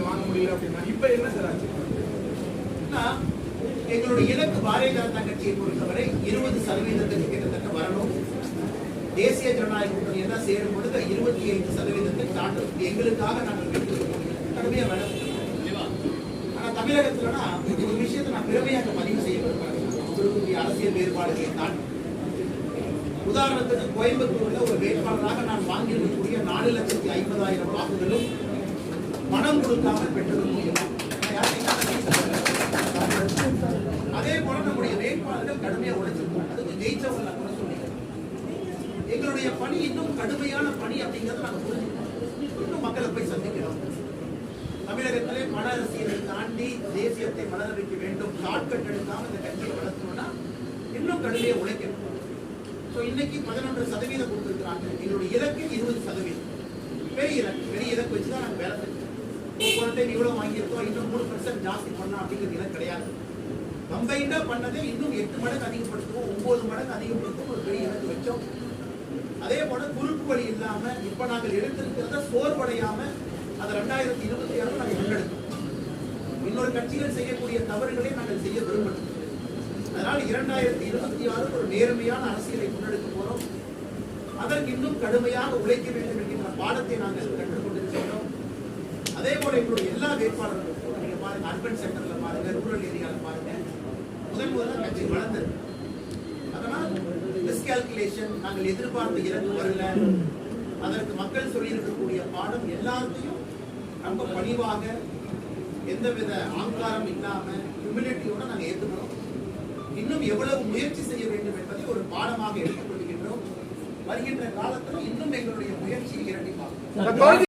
வாங்க முடியல அப்படின்னா இப்ப? என்ன சார் ஆச்சு ஆனா, எங்களுடைய இலக்கு பாரதிய ஜனதா கட்சியை பொறுத்தவரை இருபது சதவீதத்துக்கு கிட்டத்தட்ட வரணும். தேசிய ஜனநாயக கூட்டணி எல்லாம் சேரும் பொழுது இருபத்தி ஐந்து சதவீதத்தை தாண்டும். எங்களுக்காக நாங்கள் கேட்டு கடுமையா வேலை ஆனா தமிழகத்துலனா ஒரு விஷயத்தை நான் பெருமையாக பதிவு செய்ய விரும்புகிறேன் அரசியல் வேறுபாடுகளை தான். உதாரணத்துக்கு கோயம்புத்தூர்ல ஒரு வேட்பாளராக நான் வாங்கியிருக்கக்கூடிய நாலு லட்சத்தி ஐம்பதாயிரம் வாக்குகளும் பணம் கொடுக்காமல் முடியும் அதே போல நம்முடைய வேட்பாளர்கள் கடுமையா உழைச்சிருக்கோம் அதுக்கு ஜெயிச்சவங்க கூட சொல்லிக்கிறேன் எங்களுடைய பணி இன்னும் கடுமையான பணி அப்படிங்கறத நாங்க புரிஞ்சுக்கணும். இன்னும் மக்களை போய் சந்திக்கிறோம் தமிழகத்திலே மன அரசியலை தாண்டி தேசியத்தை மலர வைக்க வேண்டும் ஷார்ட்கட் எடுக்காம இந்த கட்சியை வளர்த்தணும்னா இன்னும் கடுமையா உழைக்கணும். ஸோ இன்னைக்கு பதினொன்று சதவீதம் கொடுத்துருக்குறாங்க. எங்களுடைய இலக்கு இருபது சதவீதம். பெரிய இலக்கு பெரிய இலக்கு வச்சு தான் நாங்கள் வேலை செஞ்சோம். ஒவ்வொரு டைம் இவ்வளோ வாங்கியிருக்கோம் இன்னும் மூணு பர்சன்ட் ஜாஸ்தி பண்ணலாம் அப்படிங்கிறது இலக்கு கிடையாது. கம்பைண்டா பண்ணதை இன்னும் எட்டு மடங்கு அதிகப்படுத்துவோம் ஒன்பது மடங்கு அதிகப்படுத்தும் ஒரு பெரிய இலக்கு வச்சோம். அதே போல குறுக்கு வழி இல்லாம இப்ப நாங்கள் எடுத்திருக்கிறத சோர்வடையாம அது ரெண்டாயிரத்தி இருபத்தி ஆறு நாங்கள் முன்னெடுத்தோம். இன்னொரு கட்சிகள் செய்யக்கூடிய தவறுகளை நாங்கள் செய்ய விரும்பணும் அதனால் இரண்டாயிரத்தி இருபத்தி ஆறு ஒரு நேர்மையான அரசியலை முன்னெடுக்க போறோம். அதற்கு இன்னும் கடுமையாக உழைக்க வேண்டும் என்கின்ற பாடத்தை நாங்கள் கற்றுக்கொண்டிருக்கிறோம் அதே போல எங்களுடைய எல்லா வேட்பாளர்களும் நீங்க பாருங்க அர்பன் சென்டர்ல பாருங்க ரூரல் ஏரியால பாருங்க முதன் முதல்ல கட்சி வளர்ந்தது. அதனால் மிஸ்கால்குலேஷன் நாங்கள் எதிர்பார்த்த இலக்கு வரல. அதற்கு மக்கள் சொல்லியிருக்கக்கூடிய பாடம் எல்லாத்தையும் ரொம்ப பணிவாக எந்தவித ஆங்காரம் இல்லாம ஹியூமிலிட்டியோட நாங்க ஏத்துக்கிறோம். இன்னும் எவ்வளவு முயற்சி செய்ய வேண்டும் என்பதை ஒரு பாடமாக எடுத்துக்கொள்கின்றோம் வருகின்ற காலத்துல இன்னும் எங்களுடைய முயற்சியை இரட்டிப்பாகும்